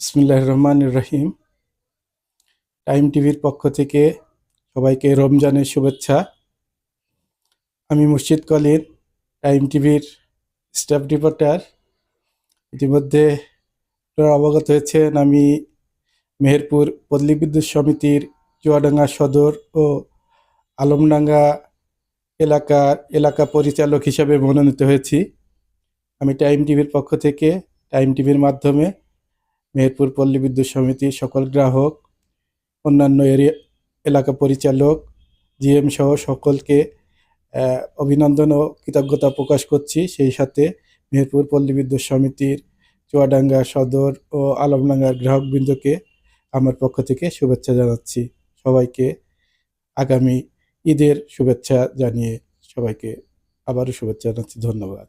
বিসমুল্লাহ রহমান রহিম। টাইম টিভির পক্ষ থেকে সবাইকে রমজানের শুভেচ্ছা। আমি মুর্শিদ কলিন, টাইম টিভির স্টাফ রিপোর্টার। ইতিমধ্যে আপনারা অবগত হয়েছেন, আমি মেহেরপুর পল্লী বিদ্যুৎ সমিতির চুয়াডাঙ্গা সদর ও আলমডাঙ্গা এলাকার এলাকা পরিচালক হিসাবে মনোনীত হয়েছি। আমি টাইম টিভির পক্ষ থেকে টাইম টিভির মাধ্যমে মেহেরপুর পল্লী বিদ্যুৎ সমিতির সকল গ্রাহক, অন্যান্য এরিয়া এলাকা পরিচালক, জিএম সহ সকলকে অভিনন্দন ও কৃতজ্ঞতা প্রকাশ করছি। সেই সাথে মেহেরপুর পল্লী বিদ্যুৎ সমিতির চুয়াডাঙ্গা সদর ও আলমডাঙ্গার গ্রাহকবৃন্দকে আমার পক্ষ থেকে শুভেচ্ছা জানাচ্ছি। সবাইকে আগামী ঈদের শুভেচ্ছা জানিয়ে সবাইকে আবারও শুভেচ্ছা জানাচ্ছি। ধন্যবাদ।